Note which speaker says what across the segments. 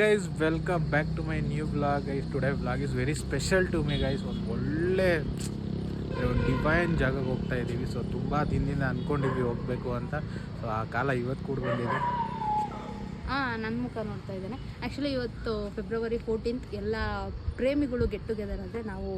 Speaker 1: Guys welcome back to my new blog guys today blog is very special to my guys ಒಂದು ಒಳ್ಳೆ, ಒಂದು divine ಜಾಗಕ್ಕೆ ಹೋಗ್ತಾ ಇದ್ದೀವಿ ಸೊ ತುಂಬ ದಿನದಿಂದ ಅಂದ್ಕೊಂಡಿದ್ವಿ ಹೋಗಬೇಕು ಅಂತ. ಸೊ ಆ ಕಾಲ ಇವತ್ತು ಕೂಡ ಬಂದಿದೆ.
Speaker 2: ನನ್ನ ಮುಖ ನೋಡ್ತಾ ಇದ್ದೇನೆ. ಆ್ಯಕ್ಚುಲಿ ಇವತ್ತು ಫೆಬ್ರವರಿ ಫೋರ್ಟೀನ್ತ್ ಎಲ್ಲ ಪ್ರೇಮಿಗಳು ಗೆಟ್ ಟುಗೆದರ್ ಅಂದರೆ ನಾವು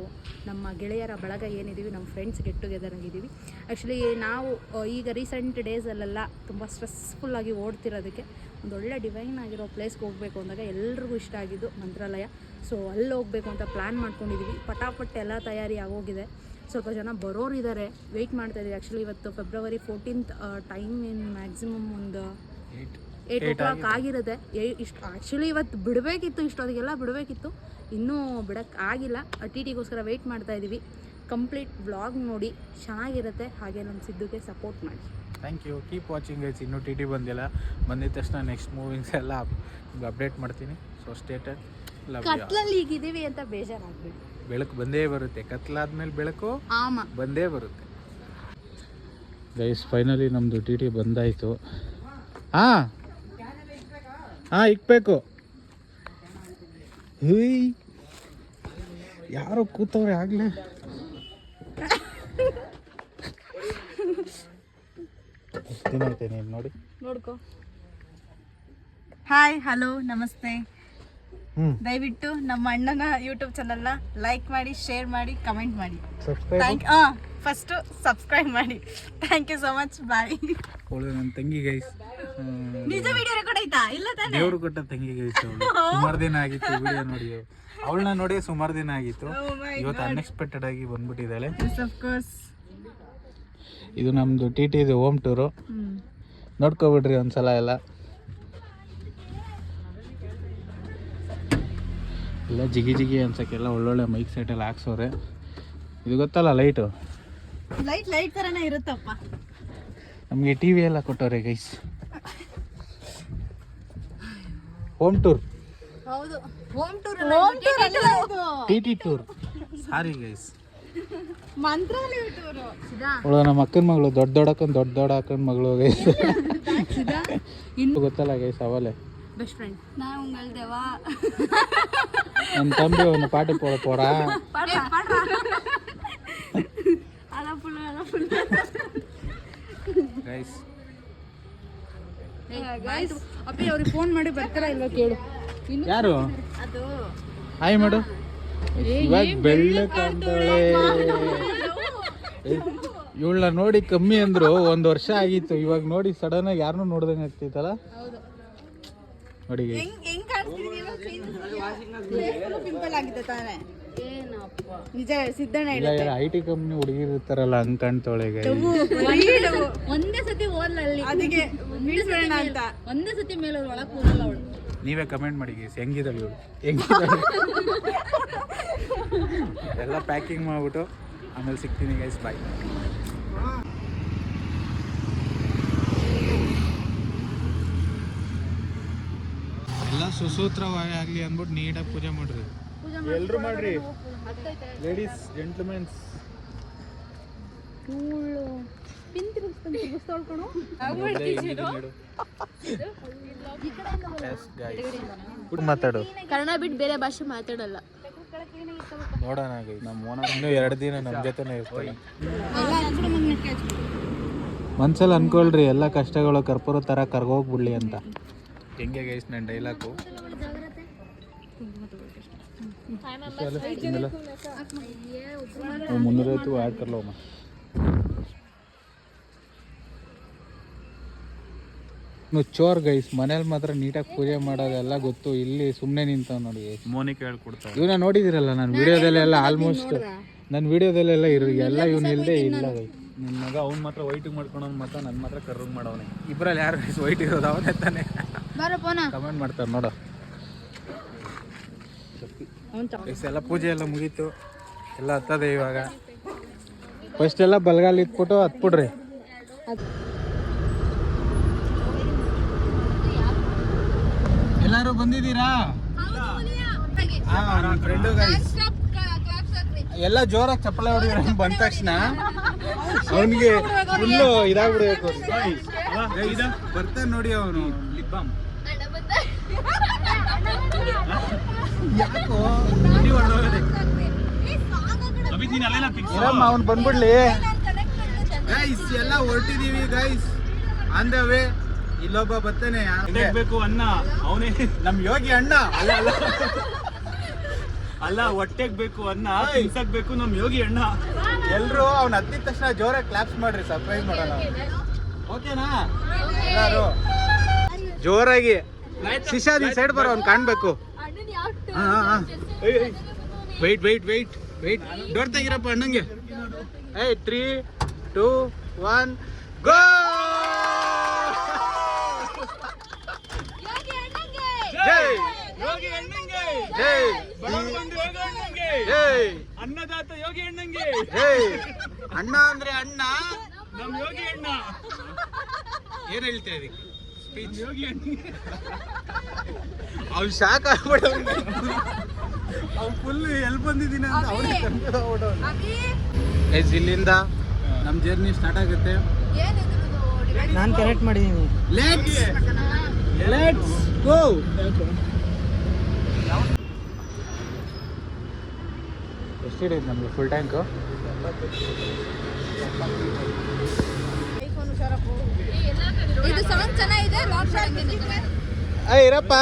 Speaker 2: ನಮ್ಮ ಗೆಳೆಯರ ಬಳಗ ಏನಿದ್ದೀವಿ ನಮ್ಮ ಫ್ರೆಂಡ್ಸ್ ಗೆಟ್ ಟುಗೆದರ್ ಆಗಿದ್ದೀವಿ ಆ್ಯಕ್ಚುಲಿ ನಾವು ಈಗ ರೀಸೆಂಟ್ ಡೇಸಲ್ಲೆಲ್ಲ ತುಂಬ ಸ್ಟ್ರೆಸ್ಫುಲ್ಲಾಗಿ ಓಡ್ತಿರೋದಕ್ಕೆ ಒಂದು ಒಳ್ಳೆ ಡಿವೈನ್ ಆಗಿರೋ ಪ್ಲೇಸ್ಗೆ ಹೋಗಬೇಕು ಅಂದಾಗ ಎಲ್ರಿಗೂ ಇಷ್ಟ ಆಗಿದ್ದು ಮಂತ್ರಾಲಯ. ಸೊ ಅಲ್ಲಿ ಹೋಗಬೇಕು ಅಂತ ಪ್ಲ್ಯಾನ್ ಮಾಡ್ಕೊಂಡಿದ್ದೀವಿ ಪಟಾಪಟ್ ಎಲ್ಲ ತಯಾರಿ ಆಗೋಗಿದೆ. ಸ್ವಲ್ಪ ಜನ ಬರೋರು ಬರೋರಿದ್ದಾರೆ. ವೆಯ್ಟ್ ಮಾಡ್ತಾ ಇದ್ದೀವಿ ಆ್ಯಕ್ಚುಲಿ ಇವತ್ತು February fourteenth time in maximum ಒಂದು
Speaker 1: ಏಯ್ಟ್
Speaker 2: ಏಯ್ಟ್ ಓ ಕ್ಲಾಕ್ ಆಗಿರುತ್ತೆ. ಇಷ್ಟು ಆ್ಯಕ್ಚುಲಿ ಇವತ್ತು ಬಿಡಬೇಕಿತ್ತು ಇಷ್ಟೊತ್ತಿಗೆಲ್ಲ ಬಿಡಬೇಕಿತ್ತು. ಇನ್ನೂ ಬಿಡಕ್ಕೆ ಆಗಿಲ್ಲ. ಟಿ ಟಿಗೋಸ್ಕರ ವೆಯ್ಟ್ ಮಾಡ್ತಾ ಇದ್ದೀವಿ ಕಂಪ್ಲೀಟ್ ವ್ಲಾಗ್ ನೋಡಿ ಚೆನ್ನಾಗಿರುತ್ತೆ. ಹಾಗೆ ನಮ್ಮ ಸಿದ್ದುಗೆ ಸಪೋರ್ಟ್ ಮಾಡಿ.
Speaker 1: ಥ್ಯಾಂಕ್ ಯು ಕೀಪ್ ವಾಚಿಂಗ್ ಐಸ್ ಇನ್ನೂ ಟಿ ಟಿ ಬಂದಿಲ್ಲ. ಬಂದಿದ ತಕ್ಷಣ ನೆಕ್ಸ್ಟ್ ಮೂವಿಂಗ್ಸ್ ಎಲ್ಲ ಅಪ್ಡೇಟ್ ಮಾಡ್ತೀನಿ. ಸೊ ಸ್ಟೇಟ್
Speaker 2: ಕತ್ಲಲ್ಲಿ ಈಗಿದ್ದೀವಿ ಅಂತ ಬೇಜಾರಾಗ್ಬಿಡಿ.
Speaker 1: ಬೆಳಕು ಬಂದೇ ಬರುತ್ತೆ. ಕತ್ಲಾದ್ಮೇಲೆ ಬೆಳಕು
Speaker 2: ಆಮ.
Speaker 1: ಬಂದೇ ಬರುತ್ತೆ. ಗೈಸ್ ಫೈನಲಿ ನಮ್ಮದು ಟಿ ಟಿ ಬಂದಾಯಿತು. ಹಾಂ. ಹಾಂ ಇಕ್ಬೇಕು. ಹುಯ್. ಯಾರು ಕೂತವ್ರೆ ಆಗಲೇ. ನೋಡಿ.
Speaker 2: ನೋಡ್ಕೊ.
Speaker 3: ಹಾಯ್ ಹಲೋ ನಮಸ್ತೆ. ದಯವಿಟ್ಟು ನಮ್ಮ ಅಣ್ಣನ ಯೂಟ್ಯೂಬ್ ಚಾನಲ್ನ ಲೈಕ್ ಮಾಡಿ ಶೇರ್ ಮಾಡಿ ಕಮೆಂಟ್ ಮಾಡಿ. ಥ್ಯಾಂಕ್ ಹಾಂ ಫಸ್ಟು ಸಬ್ಸ್ಕ್ರೈಬ್ ಮಾಡಿ. Thank you so much bye
Speaker 1: ಅವಳು ನನ್ನ ತಂಗಿ ಗೈಸ್
Speaker 3: ನಿಜ ವಿಡಿಯೋ ಆಯ್ತಾ? ಇಲ್ಲ ತಾನೆ?
Speaker 1: ದೇವ್ರು ಕೊಟ್ಟ ತಂಗಿಗೆ ಅವಳು ಸುಮಾರು ದಿನ ಆಗಿತ್ತು ವಿಡಿಯೋ ನೋಡಿ. ಅವಳನ್ನ ನೋಡಿ ಸುಮಾರು ದಿನ ಆಗಿತ್ತು.
Speaker 3: Oh
Speaker 1: ಇವತ್ತು ಅನ್ಎಕ್ಸ್ಪೆಕ್ಟೆಡ್ ಆಗಿ ಬಂದ್ಬಿಟ್ಟಿದ್ದಾಳೆ. ಇದು ನಮ್ದು ಟಿ ಟಿ ಇದು ಹೋಮ್. ಟೂರು ನೋಡ್ಕೊಬಿಡ್ರಿ ಒಂದ್ಸಲ ಎಲ್ಲ. ಎಲ್ಲ ಜಿಗಿ ಜಿಗಿ ಅನ್ಸಕ್ಕೆಲ್ಲ ಒಳ್ಳೊಳ್ಳೆ ಮೈಕ್ ಸೆಟ್ ಎಲ್ಲ ಹಾಕ್ಸೋರೆ ಇದು ಗೊತ್ತಲ್ಲ ಲೈಟು
Speaker 3: ಲೈಟ್ ಲೈಟ್ ಥರನೇ ಇರುತ್ತಪ್ಪ.
Speaker 1: ನಮಗೆ ಟಿ ವಿ ಎಲ್ಲ ಕೊಟ್ಟವ್ರೆ ಗೈಸ್ ಹೋಮ್ ಟೂರ್
Speaker 2: ಹೌದು. Home tour
Speaker 1: T T tour sorry guys
Speaker 3: Mantralaya tour
Speaker 2: ಸಿದಾ?
Speaker 1: ಅವಳು ನಮ್ಮ ಅಕ್ಕನ ಮಗಳು ದೊಡ್ಡ ದೊಡ್ಡ ಅಕ್ಕನ ದೊಡ್ಡ ದೊಡ್ಡ ಅಕ್ಕನ ಮಗಳು ಗೈಸ್
Speaker 2: ಸಿದಾ?
Speaker 1: ಗೊತ್ತಲ್ಲ ಗೈಸ್ ಅವಲೇ ನನ್ನ ತಂಬಿ ಅವನು ಪಾಟಿ ಪೋಡ ಪೋಡ
Speaker 3: ಗೈಸ್ ಫುಲ್
Speaker 1: ಗೈಸ್
Speaker 2: ಅಪ್ಪಿ ಅವ್ರಿಗೆ ಫೋನ್ ಮಾಡಿ ಬರ್ತಾರ ಇಲ್ವಾ ಕೇಳು
Speaker 1: ಯಾರು
Speaker 3: ಅದು
Speaker 1: ಹಾಯ್ ಮಾಡು ಇವಾಗ ಬೆಳ್ಳ ಕಾಣ್ತಾಳೆ ಇವಳನ್ನ ನೋಡಿ ಕಮ್ಮಿ ಅಂದ್ರು ಒಂದ್ ವರ್ಷ ಆಗಿತ್ತು ಇವಾಗ ನೋಡಿ ಸಡನ್ ಆಗಿ ಯಾರನ್ನೂ ನೋಡ್ದಂಗೆ ಆಗ್ತಿತ್ತಲ್ಲ ನೋಡಿ.
Speaker 3: ಹೆಂಗ್ ಹೆಂಗ್ ಕಾಣಿಸ್ತಿದೀವಿ ಪಿಂಪಲ್ ಆಗಿದೆ ತಾನೆ ನಿಜ ಸಿದ್ಧಣ್ಣ
Speaker 1: ಇಲ್ಲ ಐ ಟಿ ಕಂಪ್ನಿ ಹುಡುಗಿರು ಇರ್ತಾರಲ್ಲ ಹಂಗ್ guys.
Speaker 2: ಒಂದೇ ಸತಿ ಓದ್ಲ ಅಲ್ಲಿ.
Speaker 3: ಅದಕ್ಕೆ ಬೀಳ್ಸ್ಬೇಡ ಅಂತ.
Speaker 2: ಒಂದೇ ಸತಿ ಮೇಲೆ ಅವ್ರು ಒಳಗೆ ಹೋಗಲ್ಲ ಅವಳು.
Speaker 1: ನೀವೇ ಕಮೆಂಟ್ ಮಾಡಿ ಗೈಸ್ ಹೆಂಗಿದಾಳೆ ಇವಳು? ಹೆಂಗಿದಾಳೆ ಎಲ್ಲ ಪ್ಯಾಕಿಂಗ್ ಮಾಡ್ಬಿಟ್ಟು ಆಮೇಲೆ ಸಿಗ್ತೀನಿ ಗೈಸ್ ಬಾಯ್ ಎಲ್ಲ ಸುಸೂತ್ರವಾಗಿ ಆಗಲಿ ಅಂದ್ಬಿಟ್ಟು ನೀಟಾಗಿ ಪೂಜೆ ಮಾಡ್ರಿ. ಎಲ್ಲರೂ ಮಾಡ್ರಿ ಲೇಡೀಸ್ ಜೆಂಟ್ಲ್ಮೆನ್ಸ್
Speaker 2: ಇವಳು ಪಿನ್ ತಿರುಗಿಸ್ತಾನೆ ತಿರುಗಿಸ್ತಾಳ್ಕೊಳು
Speaker 1: ಮಾತಾಡು.
Speaker 2: ಕನ್ನಡ ಬಿಟ್ಟು ಬೇರೆ ಭಾಷೆ ಮಾತಾಡಲ್ಲ.
Speaker 1: ನೋಡೋಣ ನಮ್ಮ ಓನರ್ ಇನ್ನೂ ಎರಡು ದಿನ ನಮ್ಮ ಜೊತೆನೇ ಇರ್ತಾರೆ. ಮನ್ಸಲ್ಲಿ ಅನ್ಕೊಳ್ರಿ ಎಲ್ಲ ಕಷ್ಟಗಳು ಕರ್ಪೂರ ಥರ ಕರ್ಗೋಗ್ಬಿಡ್ಲಿ ಅಂತ. ಹೆಂಗೆ ಗೈಸ್ ನನ್ನ ಡೈಲಾಗು ಮುನ್ನೂರೈವತ್ತು ಆಡ್ ಕರ್ಲೋ ನೀವು ಚೋರ್ ಗೈಸ್ ಮನೇಲಿ ಮಾತ್ರ ನೀಟಾಗಿ ಪೂಜೆ ಮಾಡೋದೆಲ್ಲ ಗೊತ್ತು ಇಲ್ಲಿ ಸುಮ್ಮನೆ ನಿಂತ ನೋಡಿ
Speaker 4: ಮೋನಿಕ ಹೇಳ್ಕೊಡ್ತಾರೆ
Speaker 1: ಇವನ್ನ ನೋಡಿದಿರಲ್ಲ ನಾನು ವಿಡಿಯೋದಲ್ಲೆಲ್ಲ ಆಲ್ಮೋಸ್ಟ್ ನನ್ನ ವಿಡಿಯೋದಲ್ಲೆಲ್ಲ ಇರು ಎಲ್ಲ ಇವನು ಇಲ್ಲದೆ ಇಲ್ಲ
Speaker 4: ನನ್ನ ಮಗ ಅವ್ನು ಮಾತ್ರ ವೈಟಿಗೆ ಮಾಡ್ಕೊಳೋನು ಮಾತ್ರ ನನ್ನ ಮಾತ್ರ ಕರ್ರಂಗ್ ಮಾಡವನೆ
Speaker 1: ಇಬ್ಬರಲ್ಲಿ ಯಾರು ವೈಟ್ ಇರೋದು ಅವನೇ ತಾನೆ ಕಮೆಂಟ್ ಮಾಡ್ತಾರೆ ನೋಡು ಎಲ್ಲ ಪೂಜೆ ಎಲ್ಲ ಮುಗೀತು. ಎಲ್ಲ ಹತ್ತದೆ ಇವಾಗ. ಫಸ್ಟ್ ಎಲ್ಲ ಬಲಗಾಲ ಇಟ್ಬಿಟ್ಟು ಹತ್ಬಿಡ್ರಿ. ಎಲ್ಲರೂ ಬಂದಿದ್ದೀರಾ? ಎಲ್ಲ ಜೋರಾಗಿ ಚಪ್ಪಳೆ ಹೊಡಿ ಬಂದ ತಕ್ಷಣ ಅವನಿಗೆ ಫುಲ್ಲು ಇದಾಗ್ಬಿಡ್ಬೇಕು.
Speaker 4: ಬರ್ತಾನೆ ನೋಡಿ ಅವನು. ಲಿಪ್ ಬಾಮ್
Speaker 1: ಇರಮ್ಮ ಅವ್ನು ಬಂದ್ಬಿಡ್ಲಿ. ಗೈಸ್ ಎಲ್ಲ ಹೊರಟಿದೀವಿ ಗೈಸ್ ಆನ್ ದ ವೇ ಇಲ್ಲೊಬ್ಬ ಬರ್ತಾನೆ
Speaker 4: ಬೇಕು ಅನ್ನ ಅವನೇ
Speaker 1: ನಮ್ ಯೋಗಿ ಅಣ್ಣ.
Speaker 4: ಅಲ್ಲ ಅಲ್ಲ. ಅಲ್ಲ ಹೊಟ್ಟೆಗ್ ಬೇಕು ಅನ್ನ ತಿನ್ಸಕ್ ಬೇಕು ನಮ್ ಯೋಗಿ ಅಣ್ಣ.
Speaker 1: ಎಲ್ರು ಅವ್ನ ಹತ್ತಿದ ತಕ್ಷಣ ಜೋರಾಗಿ ಕ್ಲಾಪ್ಸ್ ಮಾಡ್ರಿ ಸರ್ಪ್ರೈಸ್ ಮಾಡೋಣ. ಓಕೆನಾ? ಎಲ್ಲಾರು. ಜೋರಾಗಿ. ಶಿಶಾ ನೀನ್ ಸೈಡ್ ಬರೋ ಅವ್ನು ಕಾಣ್ಬೇಕು. ವೈಟ್ ವೈಟ್ ವೆಯ್ಟ್ ವೈಟ್ ದೊಡ್ಡ ತೆಗಿರಪ್ಪ ಅಣ್ಣಂಗೆ. ಏ ತ್ರೀ ಟೂ ಒನ್ ಗೋ ಜೈ.
Speaker 4: ಯೋಗಿ ಅಣ್ಣಂಗೆ.
Speaker 1: ಜೈ.
Speaker 4: ಭಗವಂತ ಯೋಗಿ ಅಣ್ಣಂಗೆ.
Speaker 1: ಜೈ.
Speaker 4: ಅನ್ನದಾತ ಯೋಗಿ ಅಣ್ಣಂಗೆ.
Speaker 1: ಜೈ. ಅಣ್ಣ ಅಂದ್ರೆ ಅಣ್ಣ.
Speaker 4: ನಮ್ ಯೋಗಿ ಅಣ್ಣ.
Speaker 1: ಏನ್ ಹೇಳ್ತಾ ಇದಕ್ಕೆ
Speaker 4: ಅಣ್ಣಂಗೆ
Speaker 1: ಅವ್ನು ಶಾಕ್ ಆಗ್ಬಿಡ ಅವ್ನು ಫುಲ್ ಎಲ್ಲಿ ಬಂದಿದ್ದೀನಿ ಅಂತ ಅವನೇ ಗೈಸ್ ಇಲ್ಲಿಂದ ನಮ್ಮ ಜರ್ನಿ ಸ್ಟಾರ್ಟ್ ಆಗುತ್ತೆ.
Speaker 5: ನಾನು ಕನೆಕ್ಟ್ ಮಾಡಿದ್ದೀನಿ
Speaker 1: ಲೆಟ್ಸ್ ಲೆಟ್ಸ್ ಗೋ ಎಷ್ಟಿದೆ ನಮಗೆ ಫುಲ್ ಟ್ಯಾಂಕು
Speaker 2: ಇದು ಸೌಂಡ್ ಚೆನ್ನಾಗಿದೆ ಲಾಕ್
Speaker 1: ಏ ಇರಪ್ಪ.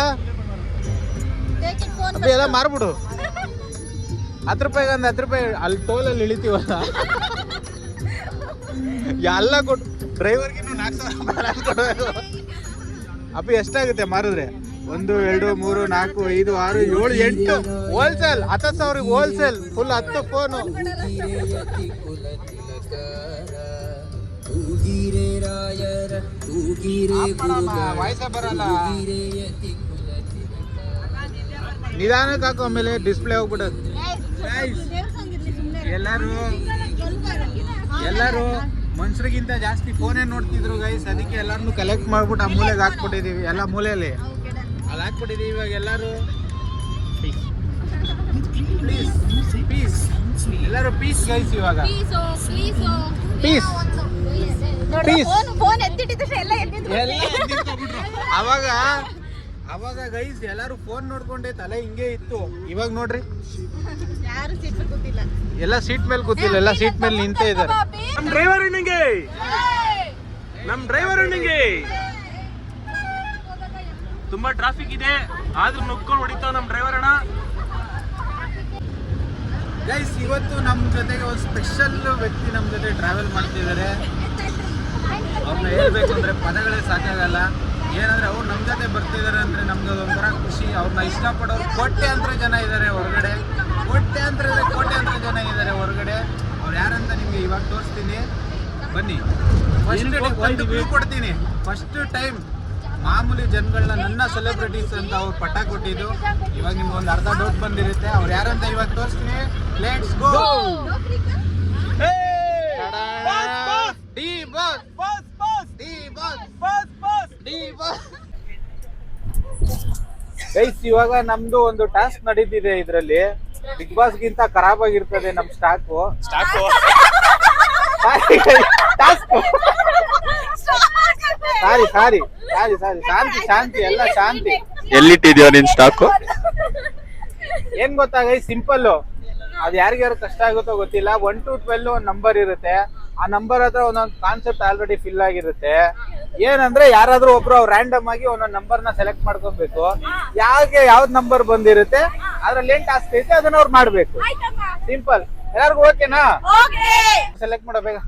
Speaker 1: ಅಬ್ಬಿ ಎಲ್ಲ ಮಾರ್ಬಿಡು. ಹತ್ತು ರೂಪಾಯಿಗೆ ಒಂದು ಹತ್ತು ರೂಪಾಯಿ ಅಲ್ಲಿ ಟೋಲಲ್ಲಿ ಇಳಿತೀವಲ್ಲ? ಎಲ್ಲ ಕೊಟ್ಟು ಡ್ರೈವರ್ ನಾಲ್ಕು ಸಾವಿರ ಕೊಡ್ಬೇಕು. ಅಪ್ಪಿ ಎಷ್ಟಾಗುತ್ತೆ ಮಾರಿದ್ರೆ? ಒಂದು ಎರಡು ಮೂರು ನಾಲ್ಕು ಐದು ಆರು ಏಳು ಎಂಟು. ಹೋಲ್ಸೇಲ್ ಹತ್ತು ಸಾವಿರ ಹೋಲ್ಸೇಲ್ ಫುಲ್ ಹತ್ತು ಫೋನು ವಾಯ್ಸ ಬರಲ್ಲ. ನಿಧಾನಕ್ಕೆ ಹಾಕು ಆಮೇಲೆ ಡಿಸ್ಪ್ಲೇ ಹೋಗ್ಬಿಡೋದು. ಎಲ್ಲರೂ ಎಲ್ಲರೂ ಮನುಷ್ಯರಿಗಿಂತ ಜಾಸ್ತಿ ಫೋನೇ ನೋಡ್ತಿದ್ರು ಗೈಸ್ ಅದಕ್ಕೆ ಎಲ್ಲರನ್ನು ಕಲೆಕ್ಟ್ ಮಾಡ್ಬಿಟ್ಟು ಆ ಮೂಲೆಗೆ ಹಾಕ್ಬಿಟ್ಟಿದೀವಿ ಎಲ್ಲ ಮೂಲೆಯಲ್ಲಿ. ಅಲ್ಲಿ ಹಾಕ್ಬಿಟ್ಟಿದೀವಿ ಇವಾಗ ಎಲ್ಲರೂ. ಪೀಸ್ ಪೀಸ್ ಎಲ್ಲರೂ ಪೀಸ್ ಗೈಸ್ ಇವಾಗ. ಪೀಸ್ ಪೀಸ್
Speaker 3: ಫೋನ್ ಎತ್ತಿಟ್ಟಿದ ಎಲ್ಲ
Speaker 1: ಎಲ್ಲ ಅವಾಗ ಅವಾಗ ಗೈಸ್ ಎಲ್ಲರೂ ಫೋನ್ ನೋಡ್ಕೊಂಡೆ ತಲೆ ಹಿಂಗೆ ಇತ್ತು. ಇವಾಗ ನೋಡ್ರಿ.
Speaker 3: ಯಾರು ಸೀಟ್ ಗೊತ್ತಿಲ್ಲ
Speaker 1: ಎಲ್ಲ ಸೀಟ್ ಮೇಲೆ ಕೂತಿಲ್ಲ ಎಲ್ಲ ಸೀಟ್ ಮೇಲೆ ನಿಂತೇ ಇದ್ದಾರೆ.
Speaker 4: ನಮ್ ಡ್ರೈವರ್ ಅಣ್ಣಂಗೆ ನಮ್ ಡ್ರೈವರ್ ನಿಂಗೆ. ತುಂಬಾ ಟ್ರಾಫಿಕ್ ಇದೆ. ಆದ್ರೂ ನುಗ್ಕೊಂಡು ಹೊಡಿತಾವ ನಮ್ ಡ್ರೈವರ್ ಅಣ್ಣ.
Speaker 1: ಗೈಸ್ ಇವತ್ತು ನಮ್ಮ ಜೊತೆಗೆ ಒಂದು ಸ್ಪೆಷಲ್ ವ್ಯಕ್ತಿ ನಮ್ಮ ಜೊತೆ ಟ್ರಾವೆಲ್ ಮಾಡ್ತಿದ್ದಾರೆ. ಹೇಳ್ಬೇಕು ಅಂದ್ರೆ ಪದಗಳೇ ಸಾಕಾಗಲ್ಲ. ಏನಂದ್ರೆ ಅವ್ರು ನಮ್ಮ ಜೊತೆ ಬರ್ತಿದ್ದಾರೆ ಅಂದ್ರೆ ನಮ್ಗೆ ಅದೊಂಥರ ಖುಷಿ. ಅವ್ರನ್ನ ಇಷ್ಟಪಡೋರು ಕೋಟ್ಯಾಂತರ ಜನ ಇದ್ದಾರೆ ಹೊರಗಡೆ. ಕೋಟ್ಯಾಂತರ ಕೋಟ್ಯಾಂತರ ಜನ ಇದ್ದಾರೆ ಹೊರಗಡೆ. ಅವ್ರು ಯಾರಂತ ನಿಮಗೆ ಇವಾಗ ತೋರಿಸ್ತೀನಿ. ಬನ್ನಿ. ಫಸ್ಟ್ ಒಂದು ಕ್ಲೂ ಕೊಡ್ತೀನಿ. ಫಸ್ಟ್ ಟೈಮ್ ಮಾಮೂಲಿ ಜನಗಳನ್ನ ನನ್ನ ಸೆಲೆಬ್ರಿಟೀಸ್ ಅಂತ ಅವ್ರು ಪಟ್ಟ ಕೊಟ್ಟಿದ್ದು. ಇವಾಗ ನಿಮ್ಗೆ ಒಂದು ಅರ್ಧ ಡೌಟ್ ಬಂದಿರುತ್ತೆ. ಅವ್ರು ಯಾರಂತ ಇವಾಗ ತೋರಿಸ್ತೀನಿ. Let's go D boss D boss D boss guys ಇವಾಗ ನಮ್ದು ಒಂದು ಟಾಸ್ಕ್ ನಡೀತಿದೆ ಇದರಲ್ಲಿ. ಬಿಗ್ ಬಾಸ್ ಗಿಂತ ಖರಾಬ್ ಆಗಿರ್ತದೆ ನಮ್ ಸ್ಟಾಕ್ ಟಾಸ್ಕ್ ಸಾರಿ ಸಾರಿ ಸಾರಿ ಸಾರಿ ಶಾಂತಿ ಶಾಂತಿ ಎಲ್ಲ ಶಾಂತಿ
Speaker 4: ಎಲ್ಲಿಟ್ಟಿದ್ಯೋ ನಿನ್ ಸ್ಟಾಕು
Speaker 1: ಏನ್ ಗೊತ್ತಾ ಗೈಸ್ ಸಿಂಪಲ್ ಅದ್ ಯಾರಿಗ್ಯಾರು ಕಷ್ಟ ಆಗುತ್ತೋ ಗೊತ್ತಿಲ್ಲ. ಒನ್ ಟು ಟ್ವೆಲ್ ಒಂದ್ ನಂಬರ್ ಇರುತ್ತೆ. ಆ ನಂಬರ್ ಹತ್ರ ಒಂದೊಂದು ಕಾನ್ಸೆಪ್ಟ್ ಆಲ್ರೆಡಿ ಫಿಲ್ ಆಗಿರುತ್ತೆ. ಏನಂದ್ರೆ ಯಾರಾದ್ರೂ ಒಬ್ರು ಅವ್ರು ರ್ಯಾಂಡಮ್ ಆಗಿ ಒಂದೊಂದು ನಂಬರ್ನ ಸೆಲೆಕ್ಟ್ ಮಾಡ್ಕೊಬೇಕು. ಯಾಕೆ ಯಾವ್ದು ನಂಬರ್ ಬಂದಿರುತ್ತೆ ಅದ್ರಲ್ಲಿ ಏನ್ ಟಾಸ್ಕ್ ಐತೆ ಅದನ್ನ ಅವ್ರು ಮಾಡ್ಬೇಕು. ಸಿಂಪಲ್ ಎಲ್ಲಾರ್ಗು ಓಕೆನಾ ಸೆಲೆಕ್ಟ್ ಮಾಡೋ ಬೇಗ.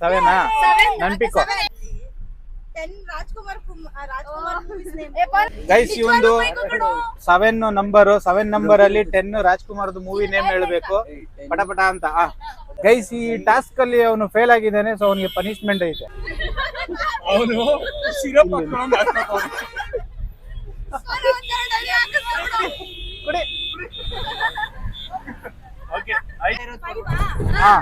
Speaker 1: ಸೆವೆನಾ ನನ್ಪಿಕೋ
Speaker 3: ರಾಜ್ಕುಮಾರ್ ಕುಮ್- ಆ, ರಾಜ್ಕುಮಾರ್ movies name.
Speaker 1: ಗೈಸ್ ಈ ಒಂದು ಸೆವೆನ್ ನಂಬರ್ ಸೆವೆನ್ ನಂಬರ್ ಅಲ್ಲಿ ಟೆನ್ ರಾಜ್ಕುಮಾರ್ ಮೂವಿ ನೇಮ್ ಹೇಳ್ಬೇಕು. ಪಟ ಪಟ ಅಂತ ಗೈಸ್ ಈ ಟಾಸ್ಕ್ ಅಲ್ಲಿ ಅವನು ಫೇಲ್ ಆಗಿದ್ದಾನೆ ಸೊ ಅವನಿಗೆ ಪನಿಶ್ಮೆಂಟ್ ಐತೆ.
Speaker 4: ಅವನು ಸಿರಪ್
Speaker 1: ಕುಡಿ
Speaker 4: ಓಕೆ
Speaker 1: ಹಾ.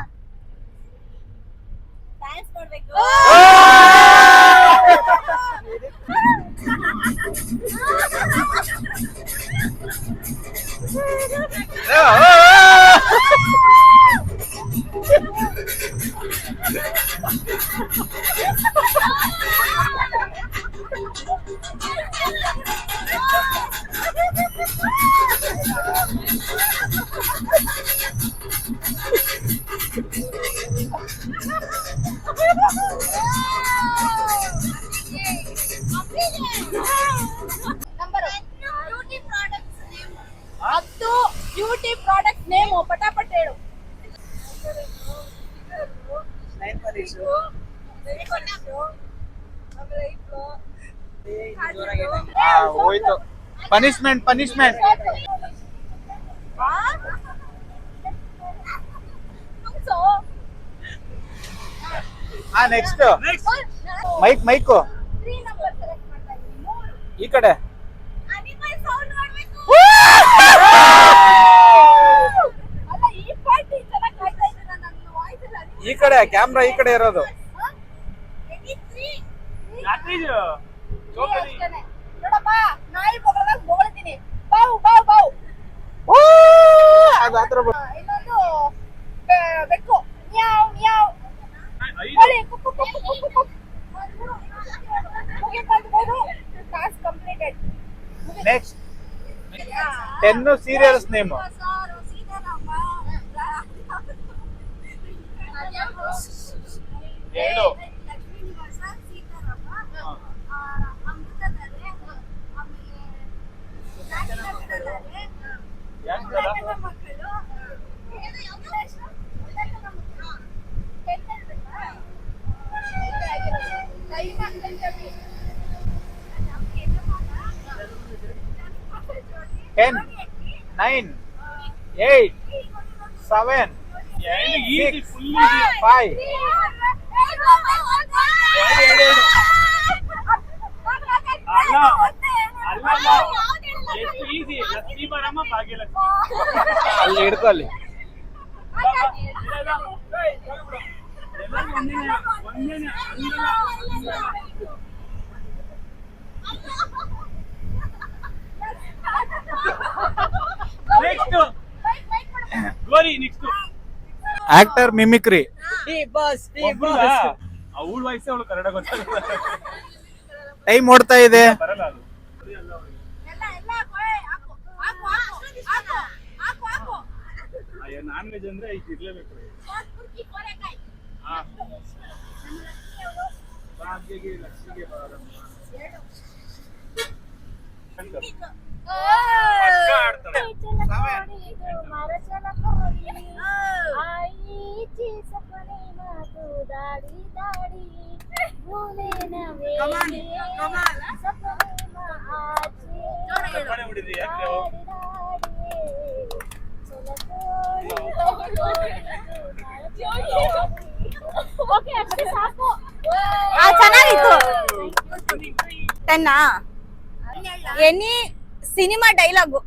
Speaker 1: ಪನಿಷ್ಮೆಂಟ್ ಪನಿಷ್ಮೆಂಟ್ ಹಾ ನೆಕ್ಸ್ಟ್ ಮೈಕ್ ಮೈಕು ಈ ಕಡೆ. ಈ ಕಡೆ ಕ್ಯಾಮ್ರಾ ಈ ಕಡೆ ಇರೋದು. ಅದು
Speaker 6: ಇನ್ನೊಂದು ಬೆಕ್ಕು. ಮ್ಯಾವ್ ಮ್ಯಾವ್. ಕೋಳಿ ಕುಕ್ಕು ಕುಕ್ಕು ಕುಕ್ಕು ಕುಕ್ಕು. ಮುಗೀತಂದ್ಬೋದು task completed
Speaker 1: next ten serials name ಹೇಳು ten nine eight seven six five ಅಲ್ಲಿ ಹಿಡ್ಕೊ ಅಲ್ಲಿ.
Speaker 4: ನೆಕ್ಸ್ಟ್ ಗೋರಿ ನೆಕ್ಸ್ಟ್
Speaker 1: ಆಕ್ಟರ್ ಮಿಮಿಕ್ರಿ
Speaker 4: ಅವಳ ವಯಸ್ಸೇ ಅವಳು ಕನ್ನಡ ಗೊತ್ತಾಗಲ್ಲ
Speaker 1: ಟೈಮ್ ಓಡ್ತಾ ಇದೆ.
Speaker 4: ಬರಲ್ಲ ಅದು. ಅಯ್ಯೋ ನಾನ್ ವೆಜ್ ಅಂದ್ರೆ ಇದು ಇರ್ಲೇಬೇಕು. ಭಾಗ್ಯಗೆ ಲಕ್ಷ್ಮಿಗೆ. ಪಕ್ಕ ಆಡ್ತಾಳೆ. ತಪ್ಪನೆ
Speaker 6: ಚೆನ್ನಾಗಿತ್ತು. ಟೆನ್ನಾ ಎನಿ ಸಿನಿಮಾ ಡೈಲಾಗು.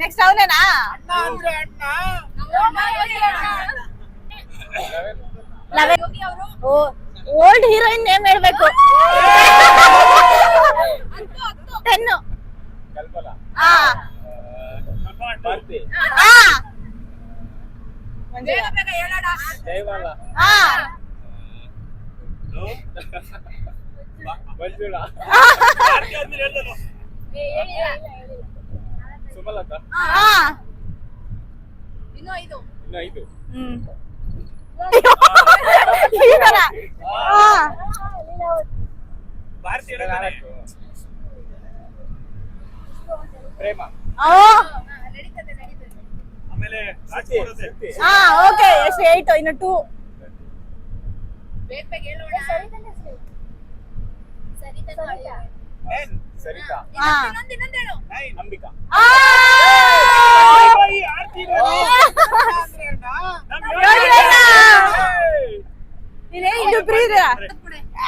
Speaker 6: ನೆಕ್ಸ್ಟ್ ಅವನೇನಾ? ಓಲ್ಡ್ ಹೀರೋಯಿನ್ ನೇಮ್ ಹೇಳ್ಬೇಕು. ಟೆನ್ನು
Speaker 4: ಕಲ್ಪನಾ
Speaker 6: ಆ.
Speaker 4: ಸುಮಲತಾ.
Speaker 6: ಆ
Speaker 4: ಇನ್ನು ಐದು.
Speaker 6: ಹ್ಮ್. ಆ
Speaker 4: ಭಾರತಿ ಹೇಳ್ತಾನೆ. ಪ್ರೇಮ. ರಾಜ್ಕುಮಾರತೆ.
Speaker 6: ಓಕೆ ಎಷ್ಟು ಏಯ್ಟ್ ಇನ್ನು ಟೂ
Speaker 4: ಅಂಬಿಕಾ.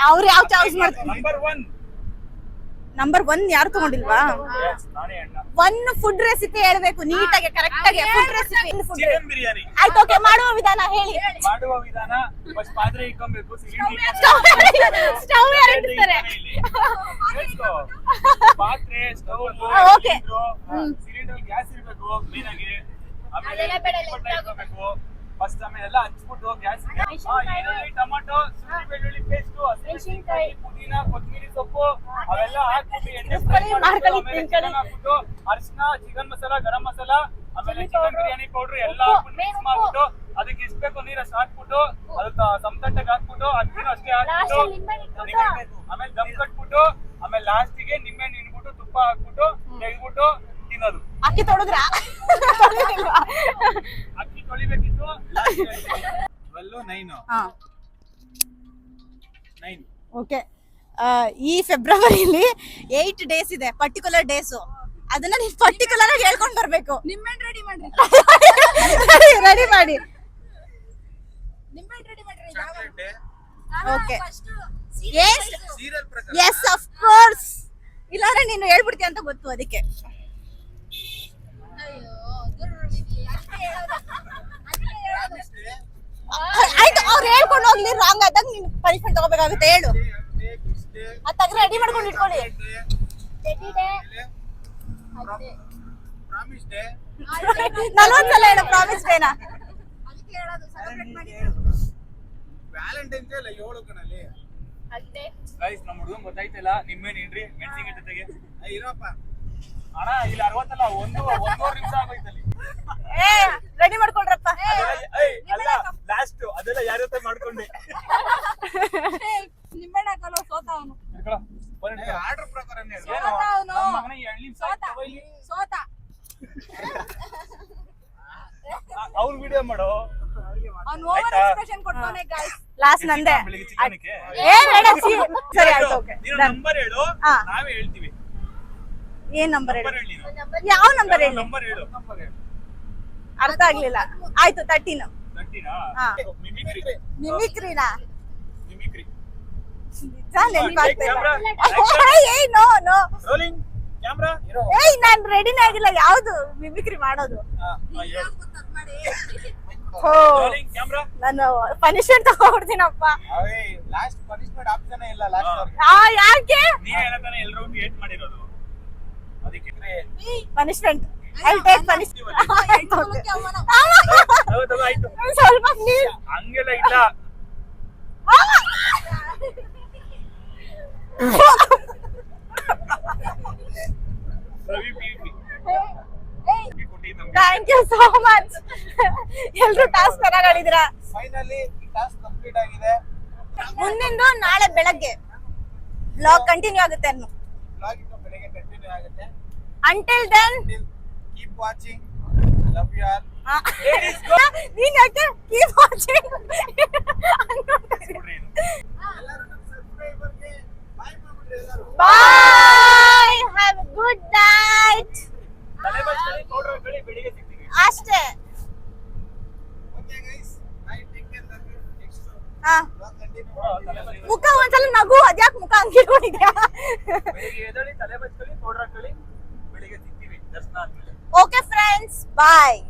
Speaker 6: ಅವ್ರು ಯಾವ ಚಾಯ್ಸ್ ಮಾಡ್ತಾರೆ?
Speaker 4: ನಂಬರ್ ಒನ್
Speaker 6: ನಂಬರ್ ಒನ್ ಯಾರು ತಗೊಂಡಿಲ್ವಾ? ಒನ್ ಫುಡ್ ರೆಸಿಪಿ ಹೇಳ್ಬೇಕು ನೀಟಾಗಿ ಕರೆಕ್ಟ್ ಆಗಿ ಫುಡ್ ರೆಸಿಪಿ ಆಯ್ತು ಓಕೆ ಮಾಡುವ ವಿಧಾನ ಹೇಳಿ.
Speaker 4: ಮಾಡುವ ವಿಧಾನ ಫಸ್ಟ್ ಪಾತ್ರೆ ಇಕ್ಕೊಬೇಕು
Speaker 6: ಸ್ಟವ್ ಯಾರು ಇಡ್ತಾರೆ
Speaker 4: ಪಾತ್ರೆ ಸ್ಟವ್
Speaker 6: ಓಕೆ
Speaker 4: ಸಿಲಿಂಡರ್ ಗ್ಯಾಸ್ ಇರಬೇಕು ಮೇನ್ ಆಗಿ. ಆಮೇಲೆ ಫಸ್ಟ್ ಆಮೇಲೆ ಎಲ್ಲ ಹಚ್ಬಿಟ್ಟು ಗ್ಯಾಸ್ ಈರುಳ್ಳಿ ಟೊಮಾಟೊ ಶುಂಠಿ ಬೆಳ್ಳುಳ್ಳಿ ಪೇಸ್ಟ್ ಹಸಿಮೆಣಸಿನಕಾಯಿ ಪುದೀನ ಕೊತ್ತಂಬರಿ ಸೊಪ್ಪು ಅವೆಲ್ಲ ಹಾಕ್ಬಿಟ್ಟು ಎಣ್ಣೆ ಚಿಕನ್ ಹಾಕ್ಬಿಟ್ಟು ಅರಿಶಿನ ಚಿಕನ್ ಮಸಾಲ ಗರಂ ಮಸಾಲ ಆಮೇಲೆ ಚಿಕನ್ ಬಿರಿಯಾನಿ ಪೌಡರ್ ಎಲ್ಲ ಹಾಕ್ಬಿಟ್ಟು ಮಿಕ್ಸ್ ಮಾಡ್ಬಿಟ್ಟು ಅದಕ್ಕೆ ಇಷ್ಟ ಬೇಕು ನೀರು ಅಷ್ಟು ಹಾಕ್ಬಿಟ್ಟು ಅದಕ್ಕೆ ಸಮತಟ್ಟೆಗೆ ಹಾಕ್ಬಿಟ್ಟು ಅಕ್ಕಿನೂ ಅಷ್ಟೇ ಹಾಕ್ಬಿಟ್ಟು. ಆಮೇಲೆ ದಮ್ ಕಟ್ಬಿಟ್ಟು ಆಮೇಲೆ ಲಾಸ್ಟಿಗೆ ನಿಂಬೆ ನಿನ್ಬಿಟ್ಟು ತುಪ್ಪ ಹಾಕ್ಬಿಟ್ಟು ತೆಗೆದ್ಬಿಟ್ಟು ತಿನ್ನೋದು.
Speaker 6: ಅಕ್ಕಿ
Speaker 4: ಅಕ್ಕಿ ತೊಳಿಬೇಕಿತ್ತು?
Speaker 1: ಟ್ವೆಲ್ಲು ನೈನು
Speaker 6: ಹಾ.
Speaker 1: Nine
Speaker 6: okay. ಈ ಫೆಬ್ರವರಿಲಿ ಏಟ್ ಡೇಸ್ ಇದೆ ಪರ್ಟಿಕ್ಯುಲರ್ ಡೇಸು ಅದನ್ನ ನೀವು ಪರ್ಟಿಕ್ಯುಲರ್ ಆಗಿ ಹೇಳ್ಕೊಂಡ್ ಬರ್ಬೇಕು.
Speaker 2: ನಿಮ್ಮೆಣ್ಣು ರೆಡಿ ಮಾಡಿ
Speaker 6: ರೆಡಿ ಮಾಡಿ.
Speaker 2: ನಿಮ್ಮೆಣ್ಣು ರೆಡಿ ಮಾಡ್ರಿ
Speaker 1: chocolate day
Speaker 6: okay yes yes of course ಇಲ್ಲಾಂದ್ರೆ ನೀನು ಹೇಳ್ಬಿಡ್ತೀಯ ಅಂತ ಗೊತ್ತು ಅದಕ್ಕೆ. ಆಯ್ತು ಅವ್ರು ಹೇಳ್ಕೊಂಡು ಹೋಗ್ಲಿ ರಾಂಗ್ ಆದಾಗ ನೀನ್ ಪನಿಷ್ಮೆಂಟ್ ತಗೋಬೇಕಾಗುತ್ತೆ ಹೇಳು. ಅದ್ ತೆಗ್ದು ರೆಡಿ ಮಾಡ್ಕೊಂಡು ಇಟ್ಕೊಳ್ಳಿ.
Speaker 1: ಪ್ರಾಮಿಸ್ ಡೇ
Speaker 6: ನಲ್ವತ್ತು ಸಲ ಹೇಳು ಪ್ರಾಮಿಸ್ ಡೇನಾ.
Speaker 1: ವ್ಯಾಲೆಂಟೈನ್ಸ್ ಡೇ ಅಲ್ಲ ಏಳು ಕಣಲ್ಲಿ
Speaker 4: ಗೈಸ್ ನಮ್ಮ ಹುಡುಗನ್ ಗೊತ್ತಾಯ್ತಲ್ಲ ನಿಮ್ಮೇನ್ ಏನ್ರಿ? ಮೆಣಸಿನ ಜೊತೆಗೆ
Speaker 1: ಇರಪ್ಪ.
Speaker 6: ರೆಡಿ ಮಾಡ್ಕೊಳ್ರಪ್ಪ.
Speaker 4: ಲಾಸ್ಟ್ ಅದೆಲ್ಲ ಯಾರ ಜೊತೆ ಮಾಡ್ಕೊಂಡೆ?
Speaker 2: ನಿಂಬೆಣ್ಣ ಹಾಕಲ್ಲ ಸೋತ ಅವನು.
Speaker 1: ಆರ್ಡರ್?
Speaker 2: ಅವ್ನು. ಸೋತ.
Speaker 4: ಅವ್ರ್ ವಿಡಿಯೋ ಮಾಡೋ.
Speaker 2: ಅವ್ನು ಓವರ್? ಎಕ್ಸ್ಪ್ರೆಷನ್ ಕೊಡ್ತಾನೆ ಗಾಯ್ಸ್
Speaker 6: ಲಾಸ್ಟ್ ನಂದೆ ಏ ಬೇಡ ಸರಿ ಆಯ್ತು ಓಕೆ.
Speaker 4: ನೀನು ನಂಬರ್ ಹೇಳು. ನಾವೇ ಹೇಳ್ತೀವಿ.
Speaker 6: ಏನ್ ನಂಬರ್ ಹೇಳಿ? ಯಾವ ನಂಬರ್ ಹೇಳಿ? ಅರ್ಥ ಆಗ್ಲಿಲ್ಲ. ಆಯ್ತು ತರ್ಟೀನ್ ಮಿಮಿಕ್ರಿನಾ ನಿಜ ನೋ ನೋ ಏಯ್ ನಾನ್ ರೆಡಿನೇ ಆಗಿಲ್ಲ. ಯಾವ್ದು ಮಿಮಿಕ್ರಿ ಮಾಡೋದು? ನಾನು ಪನಿಷ್ಮೆಂಟ್ ತಗೊಬಿಡ್ತೀನಪ್ಪ. ಯಾಕೆ?
Speaker 4: ನೀನ್ ಏಟ್ ಮಾಡಿರೋದು. ಅದಕ್ಕೆ
Speaker 6: ಪನಿಷ್ಮೆಂಟ್ ಐ ಟೇಕ್ ಪನಿಷ್ಮೆಂಟ್ ಸ್ವಲ್ಪ ನೀರ್.
Speaker 4: ಹಂಗೆಲ್ಲ ಇಲ್ಲ.
Speaker 6: ಥ್ಯಾಂಕ್ ಯು ಸೋ ಮಚ್ ಎಲ್ರು ಟಾಸ್ಕ್ ಚೆನ್ನಾಗಿ ಆಡಿದ್ರ
Speaker 1: ಫೈನಲಿ ಟಾಸ್ಕ್ ಕಂಪ್ಲೀಟ್ ಆಗಿದೆ.
Speaker 6: ಮುಂದಿಂದು ನಾಳೆ ಬೆಳಗ್ಗೆ. ಬ್ಲಾಗ್ ಕಂಟಿನ್ಯೂ ಆಗುತ್ತೆ ಅನ್ನು.
Speaker 1: ಬ್ಲಾಗ್ ಬೆಳಿಗ್ಗೆ ಕಂಟಿನ್ಯೂ ಆಗುತ್ತೆ.
Speaker 6: Until then
Speaker 1: keep watching love you all
Speaker 6: ನೀನ್ ಯಾಕೆ ಕೀಪ್ ವಾಚಿಂಗ್
Speaker 4: ನೋಡ್ರಿ ಇದು.
Speaker 1: ಎಲ್ಲರೂ ನಮ್ಮ ಸಬ್ಸ್ಕ್ರೈಬರ್ಗೆ ಬಾಯ್ ಮಾಡ್ಬಿಡ್ರಿ ಎಲ್ಲರೂ
Speaker 6: bye have a good night
Speaker 4: ತಲೆ ಬಚ್ಕೊಳ್ಳಿ ಪೌಡರ್ ಹಾಕೊಳ್ಳಿ ಬೆಳಿಗ್ಗೆ ಸಿಗ್ತೀವಿ
Speaker 6: ಅಷ್ಟೇ
Speaker 1: okay guys bye take care love you next
Speaker 6: ಹಾ
Speaker 1: ಬ್ಲಾಗ್ ಕಂಟಿನ್ಯೂ
Speaker 4: ತಲೆ ಬಚ್ಕೊಳ್ಳಿ.
Speaker 6: ಮುಖ ಒಂದ್ಸಲ ನಗು ಅದ್ಯಾಕ್ ಮುಖ ಹಂಗಿಟ್ಕೊಂಡಿದ್ಯಾ
Speaker 4: ಬೆಳಿಗ್ಗೆ ಎದ್ದೇಳಿ ತಲೆ ಬಚ್ಕೊಳ್ಳಿ ಪೌಡರ್ ಹಾಕೊಳ್ಳಿ
Speaker 6: Okay friends, bye.